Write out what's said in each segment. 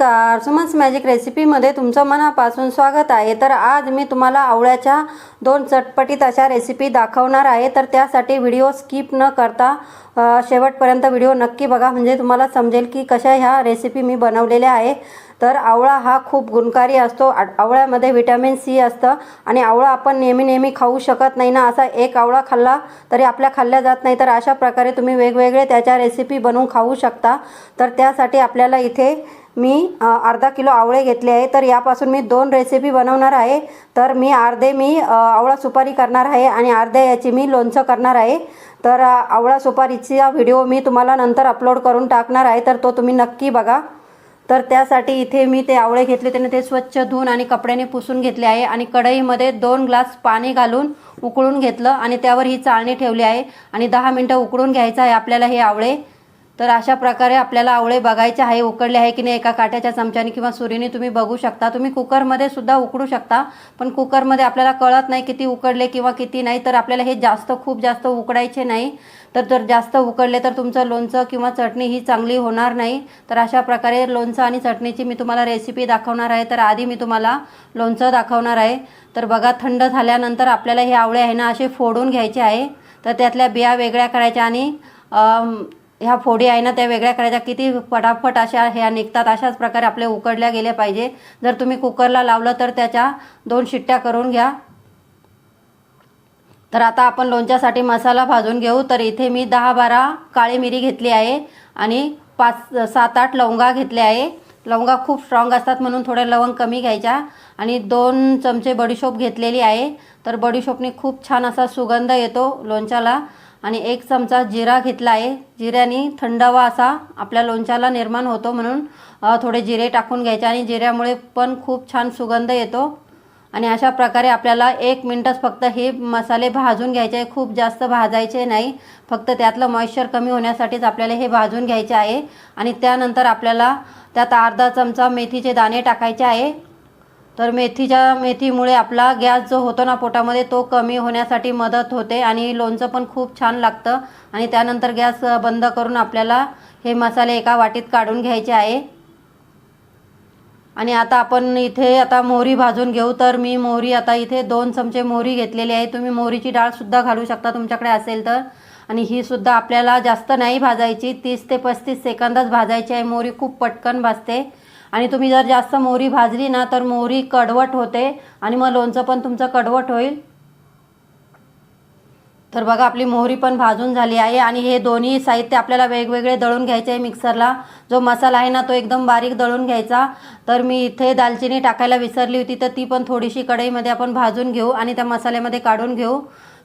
नमस्कार. सुमन्स मॅजिक रेसिपीमध्ये तुमचं मनापासून स्वागत आहे. तर आज मी तुम्हाला आवळ्याच्या दोन चटपटीत अशा रेसिपी दाखवणार आहे. तर त्यासाठी व्हिडिओ स्किप न करता शेवटपर्यंत व्हिडिओ नक्की बघा. म्हणजे तुम्हाला समजेल की कशा ह्या रेसिपी मी बनवलेल्या आहे. तर आवळा हा खूप गुणकारी असतो. आ- आवळ्यामध्ये व्हिटॅमिन सी असतं आणि आवळा आपण नेहमी नेहमी खाऊ शकत नाही ना. असा एक आवळा खाल्ला तरी आपल्या खाल्ल्या जात नाही. तर अशा प्रकारे तुम्ही वेगवेगळे त्याच्या रेसिपी बनवून खाऊ शकता. तर त्यासाठी आपल्याला इथे मी अर्धा किलो आवळे घेतले आहे तर यापासून मी दोन रेसिपी बनवणार आहे. तर मी अर्धे मी आवळा सुपारी करणार आहे आणि अर्ध्या याची मी लोणचं करणार आहे. तर आवळा सुपारीचा व्हिडिओ मी तुम्हाला नंतर अपलोड करून टाकणार आहे तर तो तुम्ही नक्की बघा. तर त्यासाठी इथे मी ते आवळे घेतले त्याने ते स्वच्छ धुवून आणि कपड्याने पुसून घेतले आहे आणि कढईमध्ये दोन ग्लास पाणी घालून उकळून घेतलं आणि त्यावर ही चाळणी ठेवली आहे. आणि दहा मिनटं उकळून घ्यायचं आहे आपल्याला हे आवळे. तर अशा प्रकारे आपल्याला आवळे बघायचे आहे उकडले आहे की नाही एका काट्याच्या चमच्याने किंवा सुरीने तुम्ही बघू शकता. तुम्ही कुकरमध्ये सुद्धा उकडू शकता पण कुकरमध्ये आपल्याला कळत नाही किती उकडले किंवा किती नाही तर आपल्याला हे जास्त खूप जास्त उकडायचे नाही. तर जर जास्त उकडले तर तुमचं लोणचं किंवा चटणी ही चांगली होणार नाही. तर अशा प्रकारे लोणचं आणि चटणीची मी तुम्हाला रेसिपी दाखवणार आहे. तर आधी मी तुम्हाला लोणचं दाखवणार आहे. तर बघा थंड झाल्यानंतर आपल्याला हे आवळे आहे ना असे फोडून घ्यायचे आहे. तर त्यातल्या बिया वेगळ्या करायच्या आणि ह्या फोडी आहे ना त्या वेगळ्या करायच्या. किती फटाफट अशा ह्या निघतात अशाच प्रकारे आपले उकडल्या गेल्या पाहिजे. जर तुम्ही कुकरला लावलं तर त्याच्या दोन शिट्ट्या करून घ्या. तर आता आपण लोणच्यासाठी मसाला भाजून घेऊ. तर इथे मी दहा बारा काळी मिरी घेतली आहे आणि पाच सात आठ लवंगा घेतले आहे. लवंगा खूप स्ट्रॉंग असतात म्हणून थोड्या लवंग कमी घ्यायच्या. आणि दोन चमचे बडीशोप घेतलेली आहे. तर बडीशोपने खूप छान असा सुगंध येतो लोणच्याला. आणि एक चमचा जिरा घेतला आहे. जिऱ्याने थंडावा असा आपल्या लोणच्याला निर्माण होतो म्हणून थोडे जिरे टाकून घ्यायचे आणि जिऱ्यामुळे पण खूप छान सुगंध येतो. आणि अशा प्रकारे आपल्याला एक मिनटच फक्त हे मसाले भाजून घ्यायचे आहे. खूप जास्त भाजायचे नाही. फक्त त्यातलं मॉइश्चर कमी होण्यासाठीच आपल्याला हे भाजून घ्यायचे आहे. आणि त्यानंतर आपल्याला त्यात अर्धा चमचा मेथीचे दाणे टाकायचे आहे. तर मेथीच्या मेथीमुळे आपला गॅस जो होतो ना पोटामध्ये तो कमी होण्यासाठी मदत होते आणि लोणचं पण खूप छान लागतं. आणि त्यानंतर गॅस बंद करून आपल्याला हे मसाले एका वाटीत काढून घ्यायचे आहे. आणि आता आपण इथे आता मोहरी भाजून घेऊ. तर मी मोहरी आता इथे दोन चमचे मोहरी घेतलेली आहे. तुम्ही मोहरीची डाळसुद्धा घालू शकता तुमच्याकडे असेल तर. आणि ही सुद्धा आपल्याला जास्त नाही भाजायची. तीस ते पस्तीस सेकंदच भाजायची आहे. मोहरी खूप पटकन भाजते. आणि तुम्ही जर जास्त मोहरी भाजली ना तर मोहरी कडवट होते आणि मग लोणचं पण तुमचं कडवट होईल. तर बघा आपली मोहरी पण भाजून झाली आहे आणि हे दोन्ही साहित्य आपल्याला वेगवेगळे दळून घ्यायचे आहे मिक्सरला. जो मसाला आहे ना तो एकदम बारीक दळून घ्यायचा. तर मी इथे दालचिनी टाकायला विसरली होती तर ती पण थोडीशी कढईमध्ये आपण भाजून घेऊ आणि त्या मसाल्यामध्ये काढून घेऊ.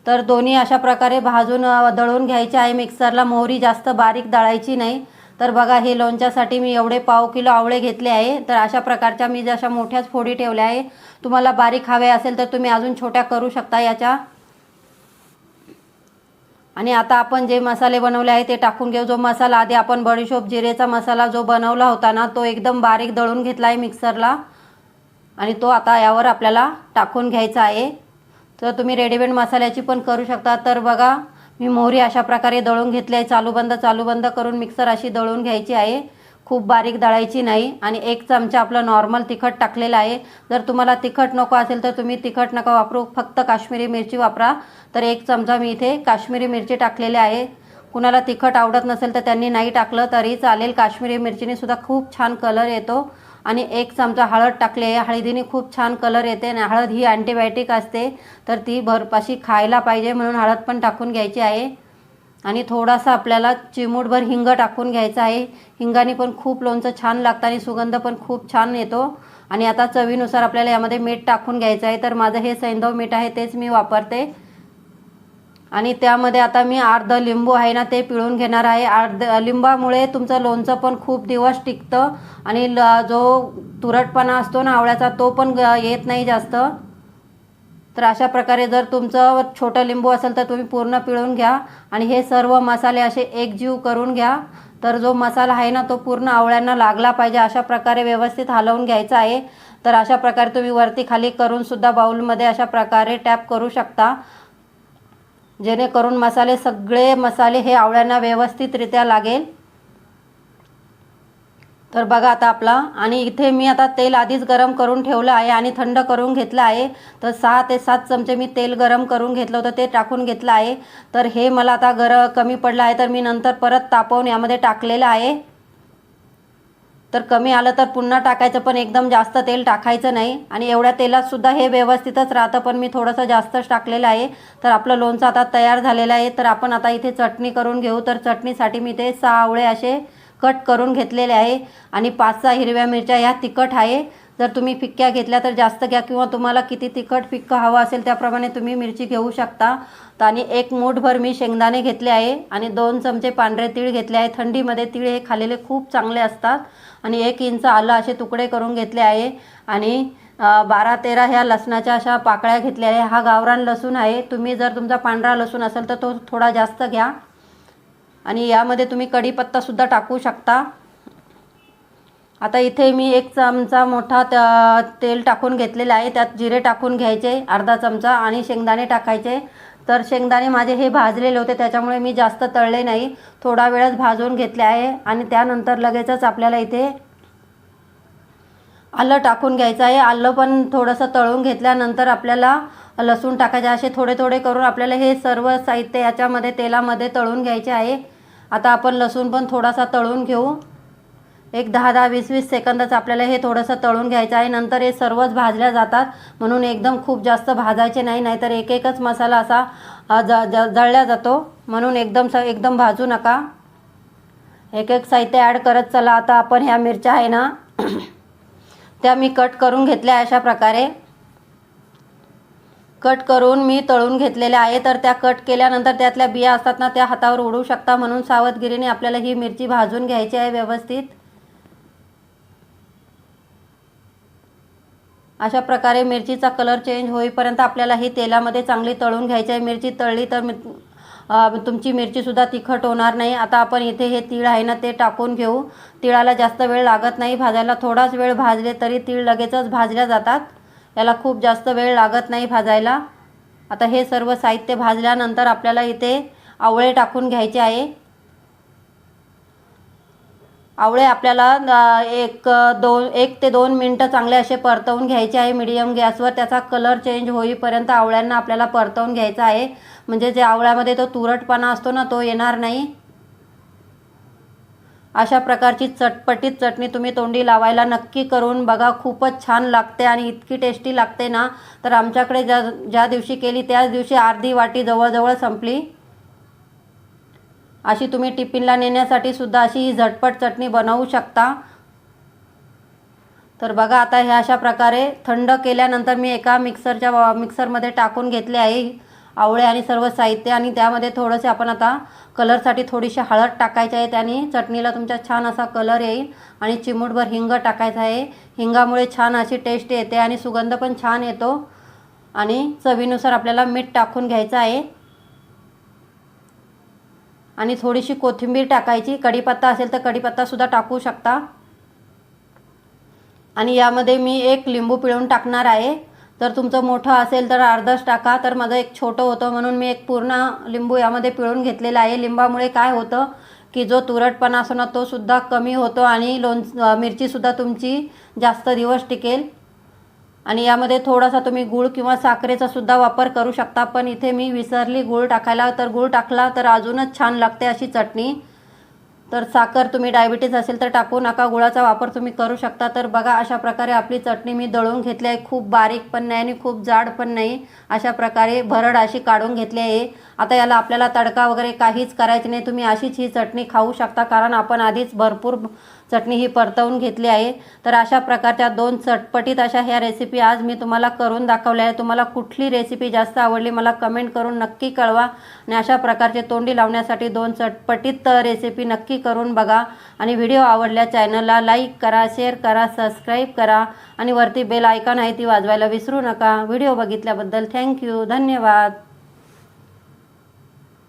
तर दोन्ही अशा प्रकारे भाजून दळून घ्यायचे आहे मिक्सरला. मोहरी जास्त बारीक दळायची नाही. तर बघा हे लोणच्यासाठी मी एवढे पाव किलो आवळे घेतले आहे. तर अशा प्रकारच्या मी जशा मोठ्याच फोडी ठेवल्या आहे. तुम्हाला बारीक हवे असेल तर तुम्ही अजून छोट्या करू शकता याच्या. आणि आता आपण जे मसाले बनवले आहे ते टाकून घेऊ. जो मसाला आधी आपण बडीशोप जिरेचा मसाला जो बनवला होता ना तो एकदम बारीक दळून घेतला आहे मिक्सरला. आणि तो आता यावर आपल्याला टाकून घ्यायचा आहे. तर तुम्ही रेडीमेड मसाल्याची पण करू शकता. तर बघा मी मोहरी अशा प्रकारे दळून घेतली आहे. चालू बंद चालू बंद करून मिक्सर अशी दळून घ्यायची आहे. खूप बारीक दळायची नाही. आणि एक चमचा आपलं नॉर्मल तिखट टाकलेलं आहे. जर तुम्हाला तिखट नको असेल तर तुम्ही तिखट नका वापरू. फक्त काश्मीरी मिरची वापरा. तर एक चमचा मी इथे काश्मीरी मिरची टाकलेली आहे. कुणाला तिखट आवडत नसेल तर त्यांनी नाही टाकलं तरी चालेल. काश्मीरी मिरचीने सुद्धा खूप छान कलर येतो. आणि एक चमचा हळद टाकली. आहे हळदीने खूप छान कलर येते आणि हळद ही अँटीबायोटिक असते. तर ती भरपाशी खायला पाहिजे म्हणून हळद पण टाकून घ्यायची आहे. आणि थोडासा आपल्याला चिमूटभर हिंग टाकून घ्यायचा आहे. हिंगाने पण खूप लोणचं छान लागतं आणि सुगंध पण खूप छान येतो. आणि आता चवीनुसार आपल्याला यामध्ये मीठ टाकून घ्यायचं आहे. तर माझं हे सैंधव मीठ आहे तेच मी वापरते. आणि त्यामध्ये आता मी अर्ध लिंबू आहे ना ते पिळून घेणार आहे. अर्ध लिंबामुळे तुमचं लोणचं पण खूप दिवस टिकतं आणि ल जो तुरटपणा असतो ना आवळ्याचा तो पण येत नाही जास्त. तर अशा प्रकारे जर तुमचं छोटं लिंबू असेल तर तुम्ही पूर्ण पिळून घ्या आणि हे सर्व मसाले असे एकजीव करून घ्या. तर जो मसाला आहे ना तो पूर्ण आवळ्यांना लागला पाहिजे अशा प्रकारे व्यवस्थित हलवून घ्यायचा आहे. तर अशा प्रकारे तुम्ही वरती खाली करून सुद्धा बाउलमध्ये अशा प्रकारे टॅप करू शकता. जेणेकरून मसाले सगळे मसाले हे आवळ्यांना व्यवस्थितरित्या लागेल. तर बघा आता आपला आणि इथे मी आता तेल आधीच गरम करून ठेवलं आहे आणि थंड करून घेतलं आहे. तर सहा ते सात चमचे मी तेल गरम करून घेतलं होतं ते टाकून घेतलं आहे. तर हे मला आता गर कमी पडलं आहे तर मी नंतर परत तापवून यामध्ये टाकलेलं आहे. तर कमी आलं तर पुन्हा टाकायचं पण एकदम जास्त तेल टाकायचं नाही. आणि एवढ्या तेलात सुद्धा हे व्यवस्थितच राहतं पण मी थोडंसं जास्तच टाकलेलं आहे. तर आपलं लोणचं आता तयार झालेलं आहे. तर आपण आता इथे चटणी करून घेऊ. तर चटणीसाठी मी ते सहा आवळे असे कट करून घेतलेले आहे. आणि पाच सहा हिरव्या मिरच्या ह्या तिखट आहे. जर तुम्ही फिक्क्या घेतल्या तर जास्त घ्या किंवा तुम्हाला किती तिखट फिक्कं हवं असेल त्याप्रमाणे तुम्ही मिरची घेऊ शकता. तर आणि एक मूठभर मी शेंगदाणे घेतले आहे आणि दोन चमचे पांढरे तीळ घेतले आहे. थंडीमध्ये तीळ हे खाल्लेले खूप चांगले असतात. आणि एक इंच आलं असे तुकडे करून घेतले आहे. आणि बारा तेरा ह्या लसणाच्या अशा पाकळ्या घेतल्या आहे. हा गावरान लसूण आहे. तुम्ही जर तुमचा पांढरा लसूण असेल तर तो थोडा जास्त घ्या. आणि यामध्ये तुम्ही कढीपत्तासुद्धा टाकू शकता. आता इथे मी एक चमचा मोठा तेल टाकून घेतलेला आहे. त्यात जिरे टाकून घ्यायचे अर्धा चमचा आणि शेंगदाणे टाकायचे. तर शेंगदाणे माझे हे भाजलेले होते त्याच्यामुळे मी जास्त तळले नाही. थोडा वेळच भाजून घेतले आहे आणि त्यानंतर लगेचच आपल्याला इथे आलं टाकून घ्यायचं आहे. आलं पण थोडंसं तळून घेतल्यानंतर आपल्याला लसूण टाकायचे असे थोडे थोडे करून आपल्याला हे सर्व साहित्य याच्यामध्ये तेलामध्ये तळून घ्यायचे आहे. आता आपण लसूण पण थोडासा तळून घेऊ. एक दहा दहा वीस वीस सेकंदच आपल्याला हे थोडंसं तळून घ्यायचं आहे. नंतर हे सर्वच भाजल्या जातात. म्हणून एकदम खूप जास्त भाजायचे नाही नाहीतर एक एकच मसाला असा ज ज जळल्या जातो. म्हणून एकदम स एकदम भाजू नका. एक एक साहित्य ॲड करत चला. आता आपण ह्या मिरच्या आहे ना त्या मी कट करून घेतल्या अशा प्रकारे. कट करून मी तळून घेतलेल्या आहे. तर त्या कट केल्यानंतर त्यातल्या बिया असतात ना त्या हातावर उडू शकता. म्हणून सावधगिरीने आपल्याला ही मिरची भाजून घ्यायची आहे व्यवस्थित. अशा प्रकारे मिरचीचा कलर चेंज होईपर्यंत आपल्याला ही तेलामध्ये चांगली तळून घ्यायची आहे. मिरची तळली तर तुमची मिरचीसुद्धा तिखट होणार नाही. आता आपण इथे हे तीळ आहे ना ते टाकून घेऊ. तिळाला जास्त वेळ लागत नाही. भाजायला थोडाच वेळ भाजले तरी तीळ लगेचच भाजल्या जातात. याला खूप जास्त वेळ लागत नाही भाजायला. आता हे सर्व साहित्य भाजल्यानंतर आपल्याला इथे आवळे टाकून घ्यायचे आहे. आवळे आपल्याला एक दोन एक ते दोन मिनटं चांगले असे परतवून घ्यायचे आहे मिडियम गॅसवर. त्याचा कलर चेंज होईपर्यंत आवळ्यांना आपल्याला परतवून घ्यायचा आहे. म्हणजे जे आवळ्यामध्ये तो तुरटपणा असतो ना तो येणार नाही. अशा प्रकारची चटपटीत चटणी तुम्ही तोंडी लावायला नक्की करून बघा. खूपच छान लागते आणि इतकी टेस्टी लागते ना. तर आमच्याकडे ज्या ज्या दिवशी केली त्याच दिवशी अर्धी वाटी जवळजवळ संपली. अशी तुम्ही टिफिनला नेण्यासाठी सुद्धा अशी ही झटपट चटणी बनवू शकता. तर बघा आता हे अशा प्रकारे थंड केल्यानंतर मी एका मिक्सरच्या मिक्सरमध्ये टाकून घेतले आहे आवळे आणि सर्व साहित्य आणि त्यामध्ये थोडंसे आपण आता कलरसाठी थोडीशी हळद टाकायची आहे. त्याने चटणीला तुमच्या छान असा कलर येईल आणि चिमूटभर हिंग टाकायचं आहे. हिंगामुळे छान अशी टेस्ट येते आणि सुगंध पण छान येतो. आणि चवीनुसार आपल्याला मीठ टाकून घ्यायचं आहे. आणि थोडीशी कोथिंबीर टाकायची. कढीपत्ता असेल तर कढीपत्तासुद्धा टाकू शकता. आणि यामध्ये मी एक लिंबू पिळून टाकणार आहे. तर तुमचं मोठं असेल तर अर्धच टाका. तर माझं एक छोटं होतं म्हणून मी एक पूर्ण लिंबू यामध्ये पिळून घेतलेला आहे. लिंबामुळे काय होतं की जो तुरटपणा असतो ना तोसुद्धा कमी होतो आणि लोण मिरचीसुद्धा तुमची जास्त दिवस टिकेल. आणि यामध्ये थोडासा तुम्ही गूळ किंवा साखरेचा सुद्धा वापर करू शकता पण इथे मी विसरली गूळ टाकायला. तर गूळ टाकला तर अजूनच छान लागते अशी चटणी. तर साखर तुम्ही डायबिटीज असेल तर टाकू नका गुळाचा वापर तुम्ही करू शकता. तर बघा अशा प्रकारे आपली चटणी मी दळून घेतली आहे. खूप बारीक पण नाही आणि खूप जाड पण नाही. अशा प्रकारे भरड अशी काढून घेतली आहे. आता याला आपल्याला तडका वगैरे काहीच करायचं नाही. तुम्ही अशीच ही चटणी खाऊ शकता कारण आपण आधीच भरपूर चटणी ही परतवून घेतली आहे. तर अशा प्रकारच्या दोन चटपटीत अशा ह्या रेसिपी आज मी तुम्हाला करून दाखवल्या आहे तुम्हाला कुठली रेसिपी जास्त आवडली मला कमेंट करून नक्की कळवा. आणि अशा प्रकारचे तोंडी लावण्यासाठी दोन चटपटीत रेसिपी नक्की करून बघा. आणि व्हिडिओ आवडल्या चॅनलला लाईक करा शेअर करा सबस्क्राईब करा. आणि वरती बेल आयकॉन आहे ती वाजवायला विसरू नका. व्हिडिओ बघितल्याबद्दल थँक्यू धन्यवाद.